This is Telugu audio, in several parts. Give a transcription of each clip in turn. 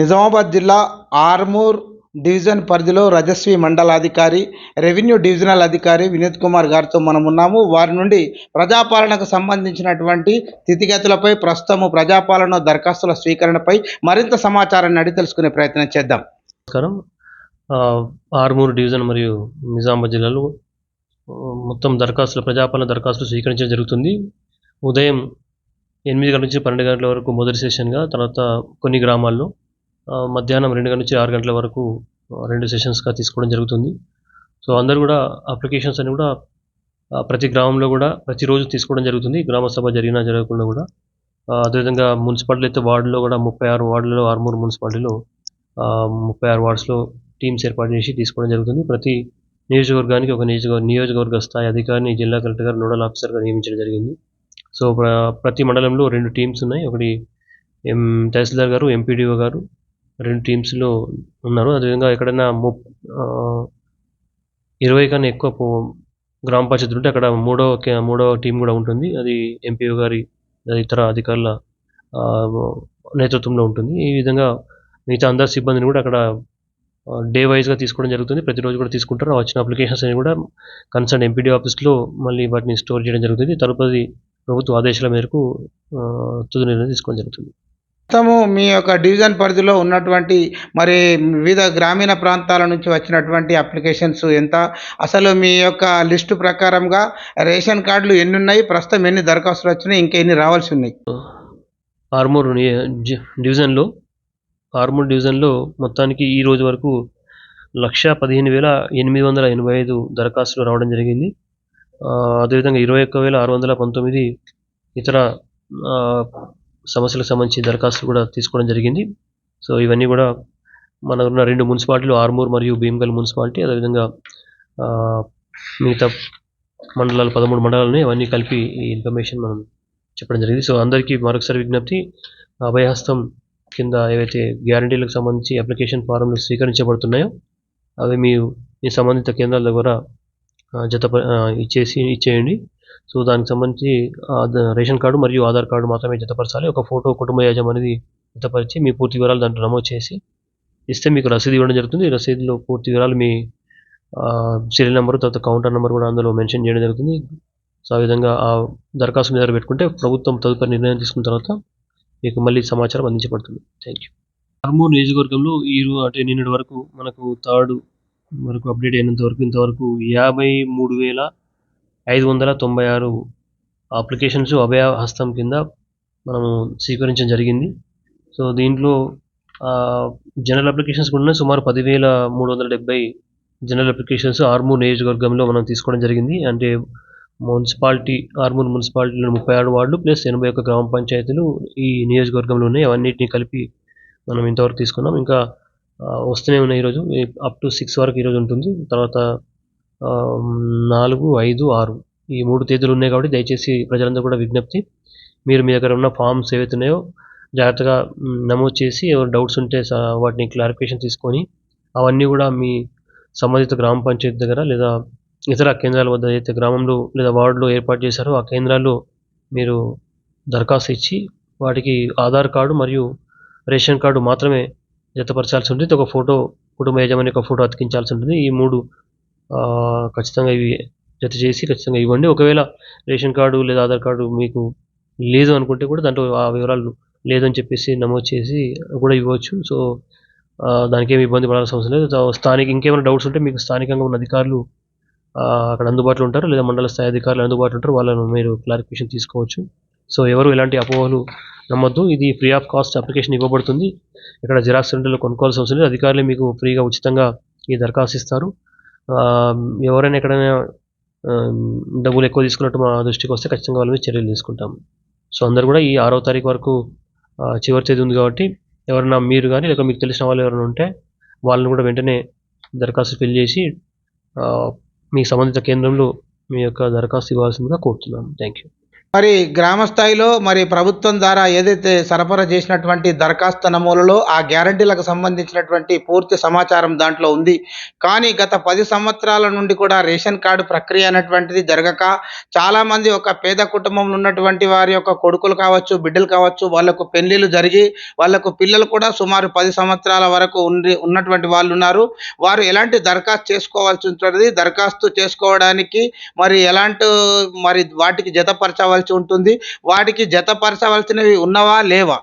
నిజామాబాద్ జిల్లా ఆర్మూర్ డివిజన్ పరిధిలో రజస్వి మండలాధికారి రెవెన్యూ డివిజనల్ అధికారి వినోద్ కుమార్ గారితో మనం ఉన్నాము. వారి నుండి ప్రజాపాలనకు సంబంధించినటువంటి స్థితిగతులపై ప్రస్తుతము ప్రజాపాలన దరఖాస్తుల స్వీకరణపై మరింత సమాచారాన్ని అడిగి తెలుసుకునే ప్రయత్నం చేద్దాం. నమస్కారం. ఆర్మూరు డివిజన్ మరియు నిజామాబాద్ జిల్లాలో మొత్తం దరఖాస్తులు ప్రజాపాలన దరఖాస్తులు స్వీకరించడం జరుగుతుంది. ఉదయం ఎనిమిది గంటల నుంచి పన్నెండు గంటల వరకు మొదటి సెషన్గా తర్వాత కొన్ని గ్రామాల్లో మధ్యాహ్నం రెండు గంటల నుంచి ఆరు గంటల వరకు రెండు సెషన్స్గా తీసుకోవడం జరుగుతుంది. సో అందరూ కూడా అప్లికేషన్స్ అని కూడా ప్రతి గ్రామంలో కూడా ప్రతిరోజు తీసుకోవడం జరుగుతుంది. గ్రామ సభ జరిగినా జరగకుండా కూడా. అదేవిధంగా మున్సిపాలిటీ అయితే వార్డులో కూడా ముప్పై ఆరు వార్డులలో ఆరుమూరు మున్సిపాలిటీలో ముప్పై ఆరు వార్డ్స్లో టీమ్స్ ఏర్పాటు చేసి తీసుకోవడం జరుగుతుంది. ప్రతి నియోజకవర్గానికి ఒక నియోజకవర్గ నియోజకవర్గ స్థాయి అధికారిని జిల్లా కలెక్టర్ గారు నోడల్ ఆఫీసర్గా నియమించడం జరిగింది. సో ప్ర- ప్రతి మండలంలో రెండు టీమ్స్ ఉన్నాయి. ఒకటి ఎం తహసీల్దార్ గారు ఎంపీడీఓ గారు రెండు టీమ్స్లో ఉన్నారు. అదేవిధంగా ఎక్కడైనా ము ఇరవై కన్నా ఎక్కువ గ్రామ పంచాయతీలు ఉంటే అక్కడ మూడో మూడో టీం కూడా ఉంటుంది. అది ఎంపీఓ గారి ఇతర అధికారుల నేతృత్వంలో ఉంటుంది. ఈ విధంగా మిగతా అందరి సిబ్బందిని కూడా అక్కడ డే వైజ్గా తీసుకోవడం జరుగుతుంది. ప్రతిరోజు కూడా తీసుకుంటారు. వచ్చిన అప్లికేషన్స్ అన్ని కూడా కన్సర్న్ ఎంపీడీ ఆఫీస్లో మళ్ళీ వాటిని స్టోర్ చేయడం జరుగుతుంది. తదుపరి ప్రభుత్వ ఆదేశాల మేరకు తుది నిర్ణయం తీసుకోవడం జరుగుతుంది. మొత్తము మీ యొక్క డివిజన్ పరిధిలో ఉన్నటువంటి మరి వివిధ గ్రామీణ ప్రాంతాల నుంచి వచ్చినటువంటి అప్లికేషన్స్ ఎంత? అసలు మీ యొక్క లిస్టు ప్రకారంగా రేషన్ కార్డులు ఎన్ని ఉన్నాయి ప్రస్తుతం ఎన్ని దరఖాస్తులు వచ్చినాయి? ఇంకా ఎన్ని రావాల్సి ఉన్నాయి? ఆర్మూర్ డివిజన్లో ఆర్మూర్ డివిజన్లో మొత్తానికి ఈ రోజు వరకు లక్ష పదిహేను వేల ఎనిమిది వందల ఎనభై ఐదు దరఖాస్తులు రావడం జరిగింది. అదేవిధంగా ఇరవై ఒక్క వేల ఆరు వందల పంతొమ్మిది ఇతర సమస్యలకు సంబంధించి దరఖాస్తులు కూడా తీసుకోవడం జరిగింది. సో ఇవన్నీ కూడా మనకున్న రెండు మున్సిపాలిటీలు ఆర్మూర్ మరియు భీమగల్ మున్సిపాలిటీ అదేవిధంగా మిగతా మండలాలు పదమూడు మండలాలని అవన్నీ కలిపి ఈ ఇన్ఫర్మేషన్ మనం చెప్పడం జరిగింది. సో అందరికీ మరొకసారి విజ్ఞప్తి అభయహస్తం కింద ఏవైతే గ్యారంటీలకు సంబంధించి అప్లికేషన్ ఫారంలు స్వీకరించబడుతున్నాయో అవి మీ మీ సంబంధిత కేంద్రాల ద్వారా జత ఇచ్చేసి ఇచ్చేయండి. సో దానికి సంబంధించి రేషన్ కార్డు మరియు ఆధార్ కార్డు మాత్రమే జతపరచాలి. ఒక ఫోటో కుటుంబ యజమానిది జతపరిచి మీ పూర్తి వివరాలు దాంట్లో నమోదు చేసి ఇస్తే మీకు రసీదు ఇవ్వడం జరుగుతుంది. రసీదులో పూర్తి వివరాలు మీ సీరియల్ నెంబర్ తర్వాత కౌంటర్ నెంబర్ కూడా అందులో మెన్షన్ చేయడం జరుగుతుంది. సో ఆ విధంగా ఆ దరఖాస్తు మీద పెట్టుకుంటే ప్రభుత్వం తదుపరి నిర్ణయం తీసుకున్న తర్వాత మీకు మళ్ళీ సమాచారం అందించబడుతుంది. థ్యాంక్ యూ ఆర్మూర్ నియోజకవర్గంలో ఈ అంటే నిన్నటి వరకు మనకు థర్డ్ వరకు అప్డేట్ అయినంత వరకు ఇంతవరకు యాభై మూడు వేల ఐదు వందల తొంభై ఆరు అప్లికేషన్స్ అభయ హస్తం కింద మనము స్వీకరించడం జరిగింది. సో దీంట్లో జనరల్ అప్లికేషన్స్ కూడా సుమారు పదివేల మూడు వందల డెబ్బై జనరల్ అప్లికేషన్స్ ఆర్మూర్ నియోజకవర్గంలో మనం తీసుకోవడం జరిగింది. అంటే మున్సిపాలిటీ ఆర్మూర్ మున్సిపాలిటీలో ముప్పై ఆరు వార్డులు ప్లస్ ఎనభై ఒక్క గ్రామ పంచాయతీలు ఈ నియోజకవర్గంలో ఉన్నాయి. అవన్నిటిని కలిపి మనం ఇంతవరకు తీసుకున్నాం. ఇంకా వస్తూనే ఉన్నాయి ఈరోజు. అప్ టు సిక్స్ వరకు ఈరోజు ఉంటుంది. తర్వాత నాలుగు ఐదు ఆరు ఈ మూడు తేదీలు ఉన్నాయి కాబట్టి దయచేసి ప్రజలందరూ కూడా విజ్ఞప్తి. మీరు మీ దగ్గర ఉన్న ఫామ్స్ ఏవైతే ఉన్నాయో జాగ్రత్తగా నమోదు చేసి ఎవరు డౌట్స్ ఉంటే వాటిని క్లారిఫికేషన్ తీసుకొని అవన్నీ కూడా మీ సంబంధిత గ్రామ పంచాయతీ దగ్గర లేదా ఇతర కేంద్రాల వద్ద అయితే గ్రామంలో లేదా వార్డులో ఏర్పాటు చేశారో ఆ కేంద్రాల్లో మీరు దరఖాస్తు ఇచ్చి వాటికి ఆధార్ కార్డు మరియు రేషన్ కార్డు మాత్రమే జతపరచాల్సి ఉంటుంది. ఒక ఫోటో కుటుంబ యజమాని యొక్క ఫోటో అతికించాల్సి ఉంటుంది. ఈ మూడు ఖచ్చితంగా ఇవి జత చేసి ఖచ్చితంగా ఇవ్వండి. ఒకవేళ రేషన్ కార్డు లేదా ఆధార్ కార్డు మీకు లేదు అనుకుంటే కూడా దాంట్లో ఆ వివరాలు లేదని చెప్పేసి నమోదు చేసి కూడా ఇవ్వచ్చు. సో దానికి ఏమి ఇబ్బంది పడాల్సిన అవసరం లేదు. స్థానిక ఇంకేమైనా డౌట్స్ ఉంటే మీకు స్థానికంగా ఉన్న అధికారులు అక్కడ అందుబాటులో ఉంటారు. లేదా మండల స్థాయి అధికారులు అందుబాటులో ఉంటారు. వాళ్ళను మీరు క్లారిఫికేషన్ తీసుకోవచ్చు. సో ఎవరు ఎలాంటి అపోహలు నమ్మొద్దు. ఇది ఫ్రీ ఆఫ్ కాస్ట్ అప్లికేషన్ ఇవ్వబడుతుంది. ఇక్కడ జిరాక్స్ సెంటర్లో కొనుక్కోవాల్సిన అవసరం లేదు. అధికారులు మీకు ఫ్రీగా ఉచితంగా ఈ దరఖాస్తు ఇస్తారు. ఎవరైనా ఎక్కడైనా డబ్బులు ఎక్కువ తీసుకున్నట్టు మా దృష్టికి వస్తే ఖచ్చితంగా వాళ్ళ మీద చర్యలు తీసుకుంటాం. సో అందరు కూడా ఈ ఆరో తారీఖు వరకు చివరి తేదీ ఉంది కాబట్టి ఎవరైనా మీరు కానీ లేక మీకు తెలిసిన వాళ్ళు ఎవరైనా ఉంటే వాళ్ళని కూడా వెంటనే దరఖాస్తు ఫిల్ చేసి మీ సంబంధిత కేంద్రంలో మీ యొక్క దరఖాస్తు ఇవ్వాల్సిందిగా కోరుతున్నాను థ్యాంక్ యూ మరి గ్రామ స్థాయిలో మరి ప్రభుత్వం ద్వారా ఏదైతే సరఫరా చేసినటువంటి దరఖాస్తు నమూలలో ఆ గ్యారంటీలకు సంబంధించినటువంటి పూర్తి సమాచారం దాంట్లో ఉంది. కానీ గత పది సంవత్సరాల నుండి కూడా రేషన్ కార్డు ప్రక్రియ అనేటువంటిది జరగక చాలామంది ఒక పేద కుటుంబంలో ఉన్నటువంటి వారి యొక్క కొడుకులు కావచ్చు బిడ్డలు కావచ్చు వాళ్ళకు పెళ్ళిళ్ళు జరిగి వాళ్ళకు పిల్లలు కూడా సుమారు పది సంవత్సరాల వరకు ఉండి ఉన్నటువంటి వాళ్ళు ఉన్నారు. వారు ఎలాంటి దరఖాస్తు చేసుకోవాల్సి ఉంటుంది దరఖాస్తు చేసుకోవడానికి మరి ఎలాంటి మరి వాటికి జతపరచవలసి ఉంటుంది. వాటికి జతపరచవలసినవి ఉన్నవా లేవా?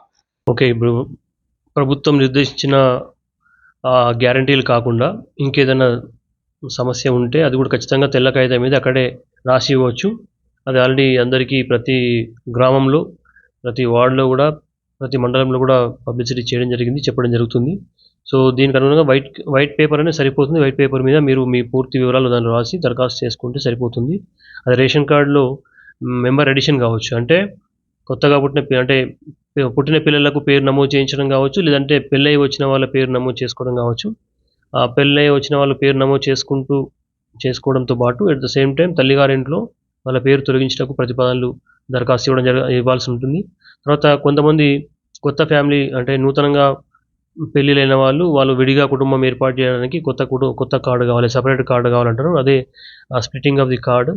ఓకే ఇప్పుడు ప్రభుత్వం నిర్దేశించిన గ్యారంటీలు కాకుండా ఇంకేదైనా సమస్య ఉంటే అది కూడా ఖచ్చితంగా తెల్ల కాగితం మీద అక్కడే రాసి ఇవ్వచ్చు. అది ఆల్రెడీ అందరికీ ప్రతి గ్రామంలో ప్రతి వార్డులో కూడా ప్రతి మండలంలో కూడా పబ్లిసిటీ చేయడం జరిగింది చెప్పడం జరుగుతుంది. సో దీనికి అనుగుణంగా వైట్ వైట్ పేపర్ అనేది సరిపోతుంది. వైట్ పేపర్ మీద మీరు మీ పూర్తి వివరాలు దాన్ని రాసి దరఖాస్తు చేసుకుంటే సరిపోతుంది. అది రేషన్ కార్డులో మెంబర్ ఎడిషన్ కావచ్చు. అంటే కొత్తగా పుట్టిన అంటే పుట్టిన పిల్లలకు పేరు నమోదు చేయించడం కావచ్చు లేదంటే పెళ్ళై వచ్చిన వాళ్ళ పేరు నమోదు చేసుకోవడం కావచ్చు. ఆ పెళ్ళై వచ్చిన వాళ్ళ పేరు నమోదు చేసుకుంటూ చేసుకోవడంతో పాటు అట్ ద సేమ్ టైం తల్లిగారింట్లో వాళ్ళ పేరు తొలగించడానికి ప్రతిపాదనలు దరఖాస్తు ఇవ్వడం జరగ ఇవ్వాల్సి ఉంటుంది. తర్వాత కొంతమంది కొత్త ఫ్యామిలీ అంటే నూతనంగా పెళ్ళిళ్ళైన వాళ్ళు వాళ్ళు విడిగా కుటుంబం ఏర్పాటు చేయడానికి కొత్త కుటుంబ కొత్త కార్డు కావాలి సపరేట్ కార్డు కావాలంటారు. అదే splitting of the card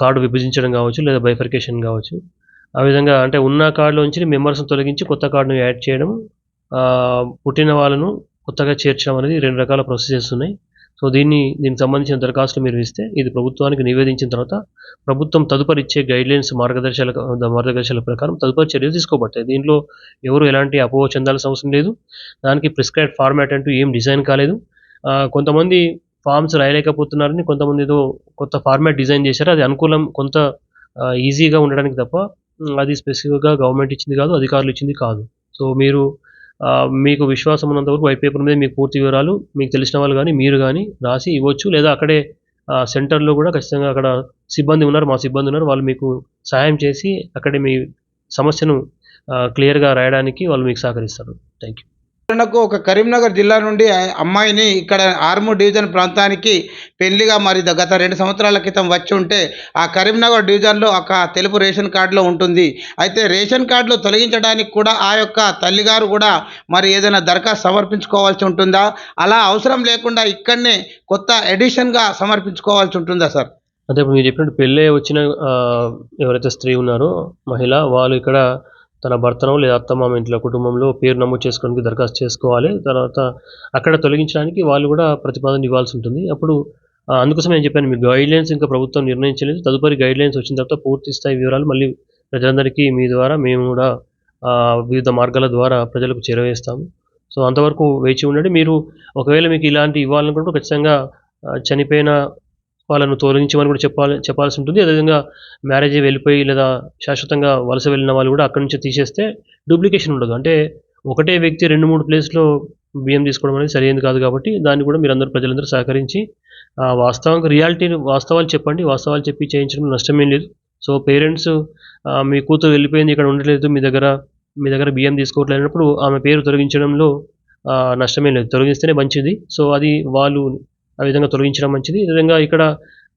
card విభజించడం కావచ్చు లేదా బైఫర్కేషన్ కావచ్చు. ఆ విధంగా అంటే ఉన్న కార్డులోంచి మెంబర్స్ని తొలగించి కొత్త కార్డును యాడ్ చేయడం పుట్టిన వాళ్ళను కొత్తగా చేర్చడం అనేది రెండు రకాల ప్రొసీజర్స్ ఉన్నాయి. సో దీన్ని దీనికి సంబంధించిన దరఖాస్తులు మీరు ఇస్తే ఇది ప్రభుత్వానికి నివేదించిన తర్వాత ప్రభుత్వం తదుపరి ఇచ్చే గైడ్లైన్స్ మార్గదర్శకాల మార్గదర్శకాల ప్రకారం తదుపరి చర్యలు తీసుకోబడతాయి. దీంట్లో ఎవరు ఎలాంటి అపోహ చెందాల్సిన అవసరం లేదు. దానికి ప్రిస్క్రైబ్ ఫార్మాట్ అంటూ ఏం డిజైన్ కాలేదు. కొంతమంది ఫామ్స్ రాయలేకపోతున్నారని కొంతమంది ఏదో కొత్త ఫార్మాట్ డిజైన్ చేశారు. అది అనుకూలం కొంత ఈజీగా ఉండడానికి తప్ప అది స్పెసిఫిక్గా గవర్నమెంట్ ఇచ్చింది కాదు అధికారులు ఇచ్చింది కాదు. సో మీరు మీకు విశ్వాసం ఉన్నంతవరకు వైట్ పేపర్ మీద మీకు పూర్తి వివరాలు మీకు తెలిసిన వాళ్ళు కానీ మీరు కానీ రాసి ఇవ్వచ్చు. లేదా అక్కడే సెంటర్లో కూడా ఖచ్చితంగా అక్కడ సిబ్బంది ఉన్నారు మా సిబ్బంది ఉన్నారు. వాళ్ళు మీకు సహాయం చేసి అక్కడే మీ సమస్యను క్లియర్గా రాయడానికి వాళ్ళు మీకు సహకరిస్తారు. థ్యాంక్ యూ ఉదాహరణకు ఒక కరీంనగర్ జిల్లా నుండి ఆ అమ్మాయిని ఇక్కడ ఆర్మూర్ డివిజన్ ప్రాంతానికి పెళ్ళిగా మరి గత రెండు సంవత్సరాల క్రితం వచ్చి ఉంటే ఆ కరీంనగర్ డివిజన్లో ఒక తెలుపు రేషన్ కార్డులో ఉంటుంది. అయితే రేషన్ కార్డులో తొలగించడానికి కూడా ఆ యొక్క తల్లిగారు కూడా మరి ఏదైనా దరఖాస్తు సమర్పించుకోవాల్సి ఉంటుందా? అలా అవసరం లేకుండా ఇక్కడనే కొత్త ఎడిషన్గా సమర్పించుకోవాల్సి ఉంటుందా సార్? అదే ఇప్పుడు మీరు చెప్పినట్టు పెళ్ళే వచ్చిన ఎవరైతే స్త్రీ ఉన్నారో మహిళ వాళ్ళు ఇక్కడ తన భర్తను లేదా అత్తమామ ఇంట్లో కుటుంబంలో పేరు నమోదు చేసుకోవడానికి దరఖాస్తు చేసుకోవాలి. తర్వాత అక్కడ తొలగించడానికి వాళ్ళు కూడా ప్రతిపాదన ఇవ్వాల్సి ఉంటుంది. అప్పుడు అందుకోసం నేను చెప్పాను మీ గైడ్లైన్స్ ఇంకా ప్రభుత్వం నిర్ణయించలేదు. తదుపరి గైడ్లైన్స్ వచ్చిన తర్వాత పూర్తి స్థాయి వివరాలు మళ్ళీ ప్రజలందరికీ మీ ద్వారా మేము కూడా వివిధ మార్గాల ద్వారా ప్రజలకు చేరవేస్తాము. సో అంతవరకు వేచి ఉండండి. మీరు ఒకవేళ మీకు ఇలాంటి ఇవ్వాలనుకుంటే ఖచ్చితంగా చనిపోయిన వాళ్ళను తోలించమని కూడా చెప్పాలి చెప్పాల్సి ఉంటుంది. అదేవిధంగా మ్యారేజ్ వెళ్ళిపోయి లేదా శాశ్వతంగా వలస వెళ్ళిన వాళ్ళు కూడా అక్కడి నుంచి తీసేస్తే డూప్లికేషన్ ఉండదు. అంటే ఒకటే వ్యక్తి రెండు మూడు ప్లేస్లో బియ్యం తీసుకోవడం అనేది సరైనది కాదు కాబట్టి దాన్ని కూడా మీరు అందరూ ప్రజలందరూ సహకరించి ఆ, వాస్తవంగా రియాలిటీని వాస్తవాలు చెప్పండి. వాస్తవాలు చెప్పి చేయించడం నష్టమేం లేదు. సో పేరెంట్స్ మీ కూతురు వెళ్ళిపోయింది ఇక్కడ ఉండలేదు మీ దగ్గర మీ దగ్గర బియ్యం తీసుకోవట్లేదు అన్నప్పుడు ఆమె పేరు తొలగించడంలో నష్టమేం లేదు. తొలగిస్తేనే మంచిది. సో అది వాళ్ళు ఆ విధంగా తొలగించడం మంచిది. ఈ విధంగా ఇక్కడ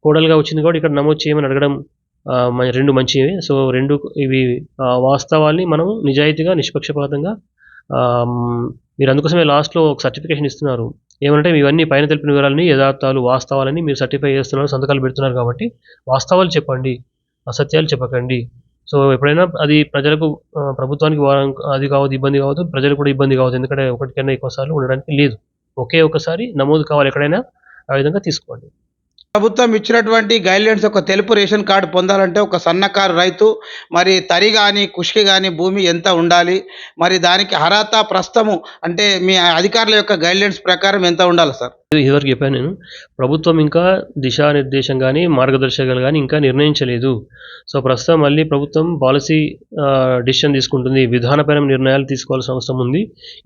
కోడలుగా వచ్చింది కాబట్టి ఇక్కడ నమోదు చేయమని అడగడం రెండు మంచివి. సో రెండు ఇవి వాస్తవాల్ని మనం నిజాయితీగా నిష్పక్షపాతంగా మీరు అందుకోసమే లాస్ట్లో ఒక సర్టిఫికేషన్ ఇస్తున్నారు. ఏమంటే ఇవన్నీ పైన తెలిపిన వివరాలని యథార్థాలు వాస్తవాలని మీరు సర్టిఫై చేస్తున్నారు సంతకాలు పెడుతున్నారు కాబట్టి వాస్తవాలు చెప్పండి అసత్యాలు చెప్పకండి. సో ఎప్పుడైనా అది ప్రజలకు ప్రభుత్వానికి అది కావద్దు ఇబ్బంది కావద్దు ప్రజలకు కూడా ఇబ్బంది కావద్దు. ఎందుకంటే ఒకటికైనా ఎక్కువసార్లు ఉండడానికి లేదు. ఒకే ఒకసారి నమోదు కావాలి ఎక్కడైనా ఆ విధంగా తీసుకోండి. ప్రభుత్వం ఇచ్చినటువంటి గైడ్లైన్స్ ఒక తెలుపు రేషన్ కార్డు పొందాలంటే ఒక సన్నకారు రైతు మరి తరి కానీ కుష్కి కానీ భూమి ఎంత ఉండాలి? మరి దానికి అర్హత ప్రస్తుతము అంటే మీ అధికారుల యొక్క గైడ్లైన్స్ ప్రకారం ఎంత ఉండాలి సార్? ఇదివరకు చెప్పాను నేను. ప్రభుత్వం ఇంకా దిశానిర్దేశం కానీ మార్గదర్శకాలు కానీ ఇంకా నిర్ణయించలేదు. సో ప్రస్తుతం మళ్ళీ ప్రభుత్వం పాలసీ డిసిషన్ తీసుకుంటుంది. విధానపరమైన నిర్ణయాలు తీసుకోవాల్సిన అవసరం ఉంది.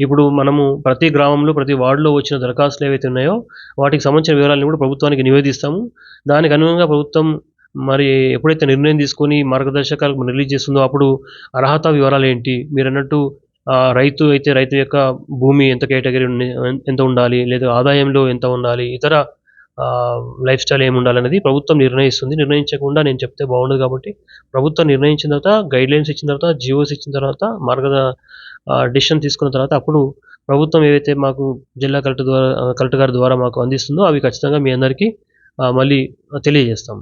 ఇప్పుడు మనము ప్రతి గ్రామంలో ప్రతి వార్డులో వచ్చిన దరఖాస్తులు ఏవైతే ఉన్నాయో వాటికి సంబంధించిన వివరాలను కూడా ప్రభుత్వానికి నివేదిస్తాము. దానికి అనుగుణంగా ప్రభుత్వం మరి ఎప్పుడైతే నిర్ణయం తీసుకొని మార్గదర్శకాలు రిలీజ్ చేస్తుందో అప్పుడు అర్హత వివరాలు ఏంటి? మీరు అన్నట్టు రైతు అయితే రైతు యొక్క భూమి ఎంత కేటగిరీ ఉంది, ఎంత ఉండాలి లేదా ఆదాయంలో ఎంత ఉండాలి ఇతర లైఫ్ స్టైల్ ఏమి ఉండాలనేది ప్రభుత్వం నిర్ణయిస్తుంది. నిర్ణయించకుండా నేను చెప్తే బాగుండదు కాబట్టి ప్రభుత్వం నిర్ణయించిన తర్వాత గైడ్ లైన్స్ ఇచ్చిన తర్వాత జియోస్ ఇచ్చిన తర్వాత మార్గద డిసిషన్ తీసుకున్న తర్వాత అప్పుడు ప్రభుత్వం ఏవైతే మాకు జిల్లా కలెక్టర్ ద్వారా కలెక్టర్ గారి ద్వారా మాకు అందిస్తుందో అవి ఖచ్చితంగా మీ అందరికీ మళ్ళీ తెలియజేస్తాం.